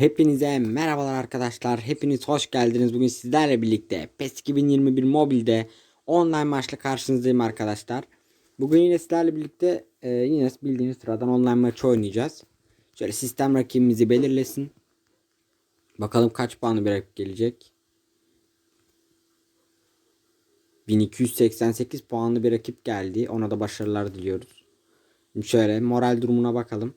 Hepinize merhabalar arkadaşlar. Hepiniz hoş geldiniz. Bugün sizlerle birlikte PES 2021 mobilde online maçla karşınızdayım arkadaşlar. Bugün yine sizlerle birlikte e, yine bildiğiniz sıradan online maçı oynayacağız. Şöyle sistem rakibimizi belirlesin. Bakalım kaç puanlı bir rakip gelecek. 1288 puanlı bir rakip geldi. Ona da başarılar diliyoruz. Şimdi şöyle moral durumuna bakalım.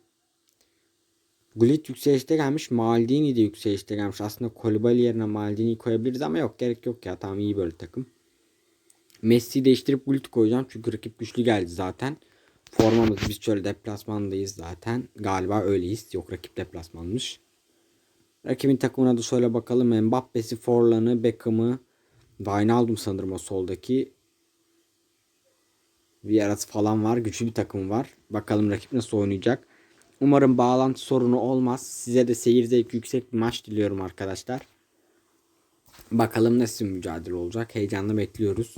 Gullit yükselişte gelmiş. Maldini de yükselişte gelmiş. Aslında Kolibali yerine Maldini'yi koyabiliriz ama yok gerek yok ya. Tamam iyi böyle takım. Messi'yi değiştirip Gullit koyacağım. Çünkü rakip güçlü geldi zaten. Formamız biz şöyle deplasmandayız zaten. Galiba öyleyiz. Yok rakip deplasmanmış. Rakibin takımına da şöyle bakalım. Mbappe'si, Forlan'ı, Beckham'ı, Wijnaldum sanırım o soldaki. Vieira'sı falan var. Güçlü bir takım var. Bakalım rakip nasıl oynayacak. Umarım bağlantı sorunu olmaz. Size de seyir zevki yüksek bir maç diliyorum arkadaşlar. Bakalım nasıl mücadele olacak. Heyecanla bekliyoruz.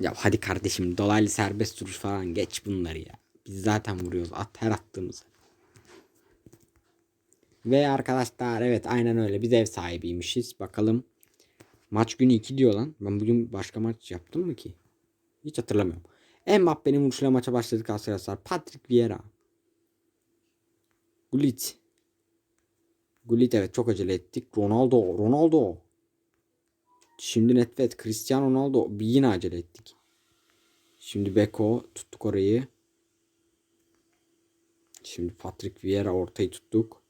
Ya hadi kardeşim dolaylı serbest duruş falan geç bunları ya. Biz zaten vuruyoruz at her attığımızı. Ve arkadaşlar evet aynen öyle biz ev sahibiymişiz. Bakalım Maç günü 2 diyor lan. Ben bugün başka maç yaptım mı ki? Hiç hatırlamıyorum. Mbappe'nin vuruşuyla maça başladık arkadaşlar. Patrick Vieira. Gullit. Gullit evet çok acele ettik. Ronaldo. Ronaldo. Şimdi Netvet. Cristiano Ronaldo. Bir yine acele ettik. Şimdi Beko. Tuttuk orayı. Şimdi Patrick Vieira ortayı tuttuk.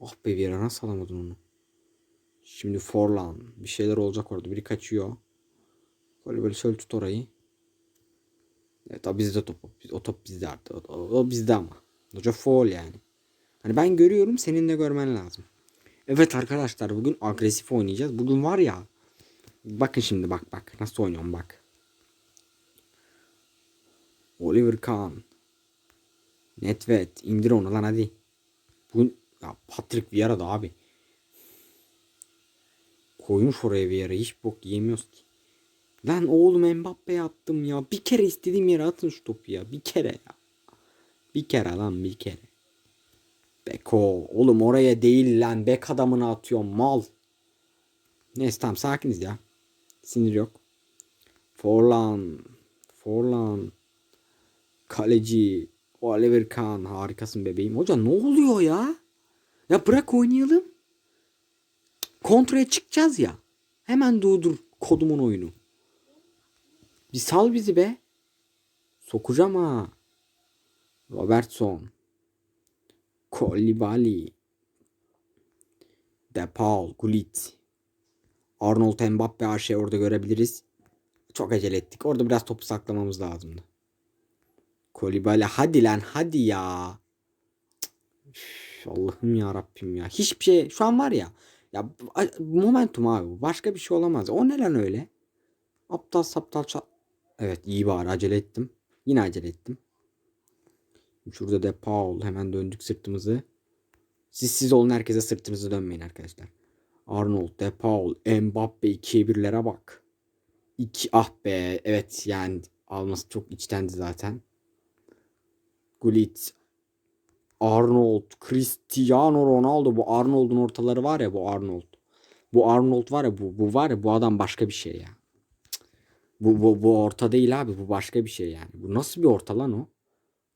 Ah be Vieira nasıl alamadın onu? Şimdi Forlan. Bir şeyler olacak orada. Biri kaçıyor. Böyle böyle şöyle tut orayı. Evet o bizde top. O top bizde artık. O, o, bizde ama. Hoca foul yani. Hani ben görüyorum senin de görmen lazım. Evet arkadaşlar bugün agresif oynayacağız. Bugün var ya. Bakın şimdi bak bak. Nasıl oynuyorum bak. Oliver Kahn. Netvet. indir onu lan hadi. Bugün ya Patrick Vieira da abi. Koymuş oraya bir yere. Hiç bok yemiyoruz ki. Lan oğlum Mbappe'ye attım ya. Bir kere istediğim yere atın şu topu ya. Bir kere ya. Bir kere lan bir kere. Beko. Oğlum oraya değil lan. Bek adamını atıyorum mal. Neyse tamam sakiniz ya. Sinir yok. Forlan. Forlan. Kaleci. Oliver Kahn. Harikasın bebeğim. Hoca ne oluyor ya? Ya bırak oynayalım. Kontraya çıkacağız ya. Hemen durdur kodumun oyunu. Bir sal bizi be. Sokacağım ha. Robertson. Kolibali. De Paul. Gullit. Arnold Mbappe her şeyi orada görebiliriz. Çok acele ettik. Orada biraz topu saklamamız lazımdı. Kolibali hadi lan hadi ya. Üf, Allah'ım ya Rabbim ya. Hiçbir şey şu an var ya. Ya momentum abi. Başka bir şey olamaz. O ne öyle? Aptal saptal çal... Evet iyi bari acele ettim. Yine acele ettim. Şurada da Paul. Hemen döndük sırtımızı. Siz siz olun herkese sırtınızı dönmeyin arkadaşlar. Arnold, De Paul, Mbappe 2'ye 1'lere bak. 2 ah be. Evet yani alması çok içtendi zaten. Gullit, Arnold, Cristiano Ronaldo bu Arnold'un ortaları var ya bu Arnold. Bu Arnold var ya bu bu var ya bu adam başka bir şey ya. Bu bu bu orta değil abi bu başka bir şey yani. Bu nasıl bir orta lan o?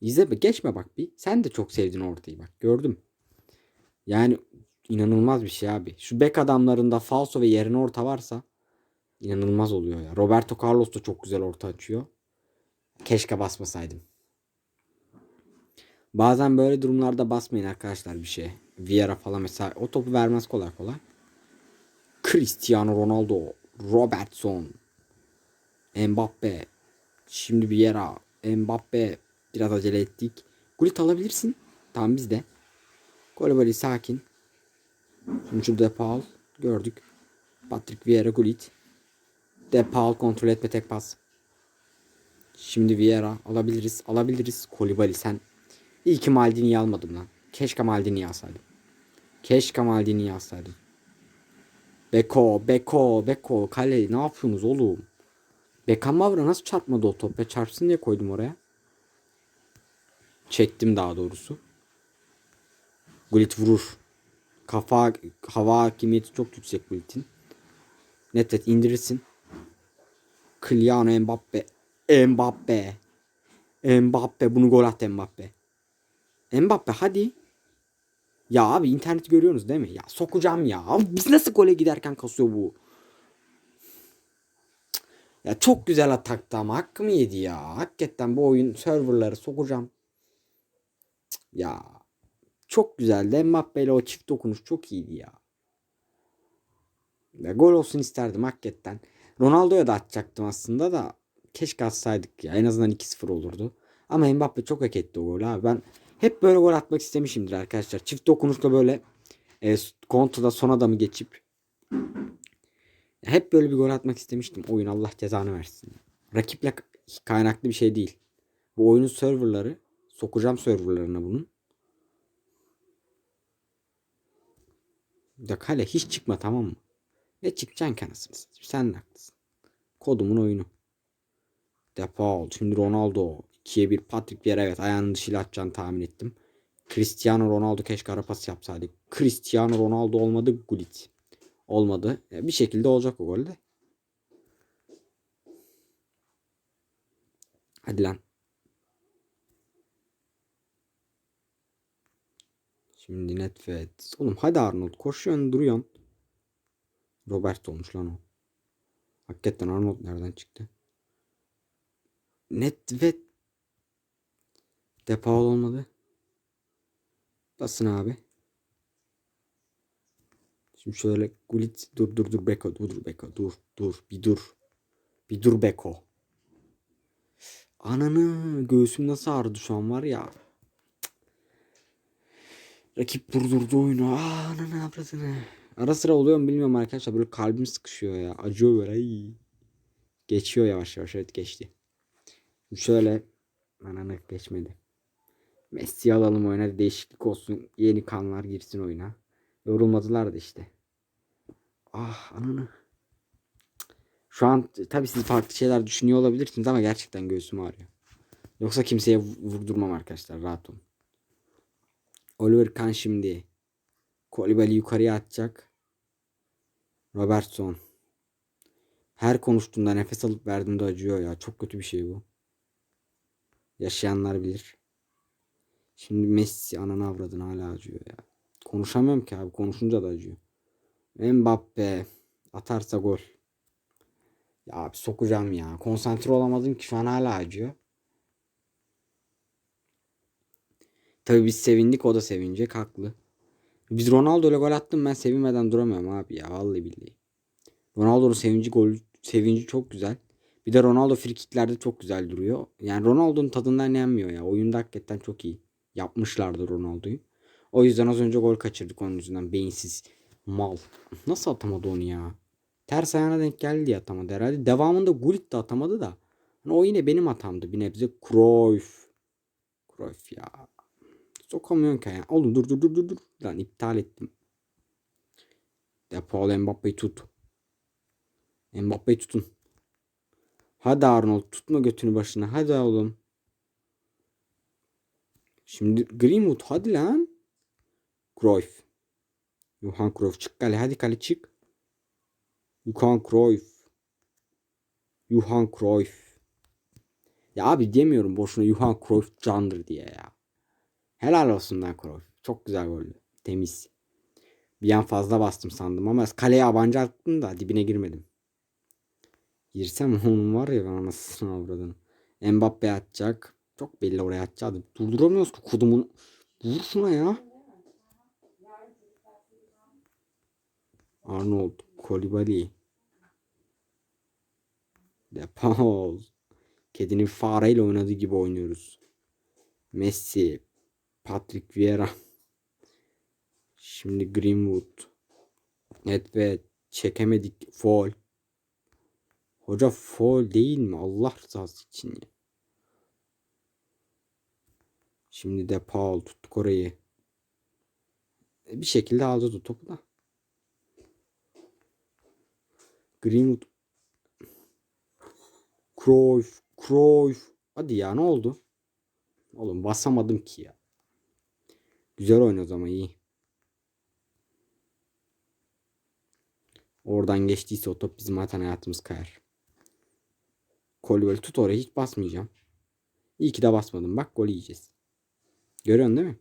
İzle geçme bak bir. Sen de çok sevdin ortayı bak gördüm. Yani inanılmaz bir şey abi. Şu bek adamlarında falso ve yerine orta varsa inanılmaz oluyor ya. Roberto Carlos da çok güzel orta açıyor. Keşke basmasaydım. Bazen böyle durumlarda basmayın arkadaşlar bir şey. Vieira falan mesela o topu vermez kolay kolay. Cristiano Ronaldo, Robertson, Mbappe, şimdi Vieira, Mbappe biraz acele ettik. Gullit alabilirsin. Tamam bizde. Kolibali sakin. Şimdi şu De Paul gördük. Patrick Vieira Gullit. De Paul kontrol etme tek pas. Şimdi Vieira alabiliriz. Alabiliriz. Kolibali sen İyi ki Maldini'yi almadım lan. Keşke Maldini'yi alsaydım. Keşke Maldini'yi alsaydım. Beko, Beko, Beko, kale ne yapıyorsunuz oğlum? Beckenbauer'a nasıl çarpmadı o top? Ya çarpsın diye koydum oraya. Çektim daha doğrusu. Gullit vurur. Kafa hava hakimiyeti çok yüksek Gullit'in. Net net indirirsin. Kylian Mbappe. Mbappe. Mbappe bunu gol at Mbappe. Mbappe hadi. Ya abi interneti görüyorsunuz değil mi? Ya sokacağım ya. Biz nasıl gole giderken kasıyor bu? Ya çok güzel atakta ama hakkımı yedi ya. Hakikaten bu oyun serverları sokacağım. Ya çok güzeldi. Mbappe ile o çift dokunuş çok iyiydi ya. ya. Gol olsun isterdim hakikaten. Ronaldo'ya da atacaktım aslında da keşke atsaydık ya. En azından 2-0 olurdu. Ama Mbappe çok hak etti o golü abi. Ben hep böyle gol atmak istemişimdir arkadaşlar. Çift dokunuşla böyle e, kontrada son adamı geçip hep böyle bir gol atmak istemiştim. Oyun Allah cezanı versin. Rakiple kaynaklı bir şey değil. Bu oyunun serverları sokacağım serverlarına bunun. Ya kale hiç çıkma tamam mı? Ne çıkacaksın ki? Sen de haklısın. Kodumun oyunu. Default. Şimdi Ronaldo. 2'ye 1 Patrick Vieira evet ayağının dışıyla atacağını tahmin ettim. Cristiano Ronaldo keşke ara pas yapsaydı. Cristiano Ronaldo olmadı Gullit. Olmadı. Bir şekilde olacak o gol de. Hadi lan. Şimdi Netfet. Oğlum hadi Arnold koşuyorsun duruyorsun. Robert olmuş lan o. Hakikaten Arnold nereden çıktı? Netvet. Depaul olmadı. Basın abi. Şimdi şöyle Gullit dur dur dur Beko dur dur Beko dur dur bir dur. Bir dur Beko. Ananı göğsüm nasıl ağrıdı şu an var ya. Rakip durdurdu oyunu. Aa, ananı avradını. Ara sıra oluyor mu bilmiyorum arkadaşlar. Böyle kalbim sıkışıyor ya. Acıyor böyle. Ay. Geçiyor yavaş yavaş. Evet geçti. Şimdi şöyle. Ananı geçmedi. Messi alalım oyuna. Değişiklik olsun. Yeni kanlar girsin oyuna. Yorulmadılar da işte. Ah ananı. Şu an tabii siz farklı şeyler düşünüyor olabilirsiniz ama gerçekten göğsüm ağrıyor. Yoksa kimseye vurdurmam arkadaşlar. Rahat olun. Oliver Kahn şimdi. Kolibali yukarıya atacak. Robertson. Her konuştuğumda nefes alıp verdiğimde acıyor ya. Çok kötü bir şey bu. Yaşayanlar bilir. Şimdi Messi ananı avradın hala acıyor ya. Konuşamıyorum ki abi. Konuşunca da acıyor. Mbappe atarsa gol. Ya abi sokacağım ya. Konsantre olamadım ki şu an hala acıyor. Tabii biz sevindik o da sevinecek haklı. Biz Ronaldo ile gol attım ben sevinmeden duramıyorum abi ya vallahi billahi. Ronaldo'nun sevinci gol sevinci çok güzel. Bir de Ronaldo frikiklerde çok güzel duruyor. Yani Ronaldo'nun tadından yenmiyor ya. Oyunda hakikaten çok iyi. Yapmışlardı Ronaldo'yu. O yüzden az önce gol kaçırdık onun yüzünden. Beyinsiz mal. Nasıl atamadı onu ya? Ters ayağına denk geldi diye atamadı herhalde. Devamında Gullit de atamadı da. Hani o yine benim hatamdı bir nebze. Cruyff. Cruyff ya. Sokamıyorsun ki ya. Oğlum dur dur dur dur dur. Lan iptal ettim. De Paul Mbappe'yi tut. Mbappe'yi tutun. Hadi Arnold tutma götünü başına. Hadi oğlum. Şimdi Greenwood hadi lan. Cruyff. Johan Cruyff çık kale. Hadi kale çık. Johan Cruyff. Johan Cruyff. Ya abi demiyorum boşuna Johan Cruyff candır diye ya. Helal olsun lan Cruyff. Çok güzel goldü. Temiz. Bir an fazla bastım sandım ama kaleye abancı attım da dibine girmedim. Girsem onun var ya ben anasını avradını. Mbappe atacak. Çok belli oraya atacağı. Durduramıyoruz ki kudumun. Vur şuna ya. Arnold. Kolibali. Depaul. Kedinin fareyle oynadığı gibi oynuyoruz. Messi. Patrick Vieira. Şimdi Greenwood. Evet ve çekemedik. Foul. Hoca foul değil mi? Allah rızası için ya. Şimdi de Paul tuttuk orayı. E, Bir şekilde aldı da topu da. Greenwood. Cruyff. Cruyff. Hadi ya ne oldu? Oğlum basamadım ki ya. Güzel oynuyoruz ama iyi. Oradan geçtiyse o top bizim zaten hayatımız kayar. Kolibali tut oraya hiç basmayacağım. İyi ki de basmadım. Bak gol yiyeceğiz. Görüyorsun değil mi?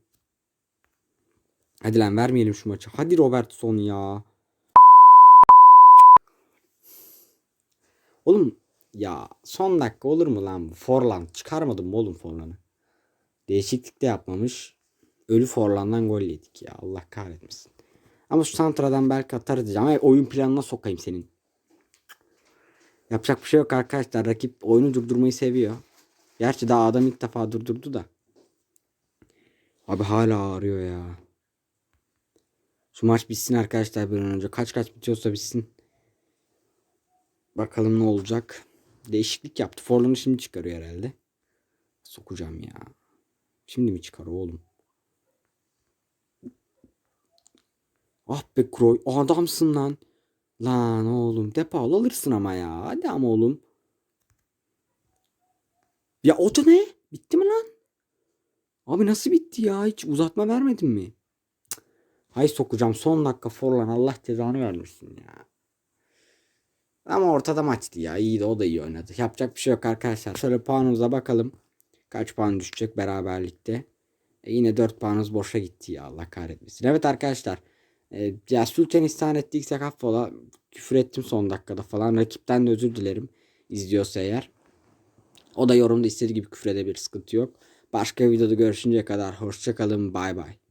Hadi lan vermeyelim şu maçı. Hadi Robertson ya. Oğlum ya son dakika olur mu lan bu? Forlan çıkarmadım mı oğlum Forlan'ı? Değişiklik de yapmamış. Ölü Forlan'dan gol yedik ya. Allah kahretmesin. Ama şu santradan belki atarız diyeceğim. Ama oyun planına sokayım senin. Yapacak bir şey yok arkadaşlar. Rakip oyunu durdurmayı seviyor. Gerçi daha adam ilk defa durdurdu da. Abi hala ağrıyor ya. Şu maç bitsin arkadaşlar bir an önce. Kaç kaç bitiyorsa bitsin. Bakalım ne olacak. Değişiklik yaptı. Forlan'ı şimdi çıkarıyor herhalde. Sokacağım ya. Şimdi mi çıkar oğlum? Ah be Kroy. Adamsın lan. Lan oğlum. Depal alırsın ama ya. Hadi ama oğlum. Ya o da ne? Bitti mi lan? Abi nasıl bitti ya? Hiç uzatma vermedin mi? Cık. Hay sokacağım. Son dakika Forlan. Allah cezanı vermişsin ya. Ama ortada maçtı ya. İyiydi o da iyi oynadı. Yapacak bir şey yok arkadaşlar. Şöyle puanımıza bakalım. Kaç puan düşecek beraberlikte. E yine 4 puanımız boşa gitti ya. Allah kahretmesin. Evet arkadaşlar. E, ya Sultan istan ettiysek affola. Küfür ettim son dakikada falan. Rakipten de özür dilerim. İzliyorsa eğer. O da yorumda istediği gibi küfür edebilir. Sıkıntı yok. Başka videoda görüşünceye kadar hoşçakalın. Bay bay.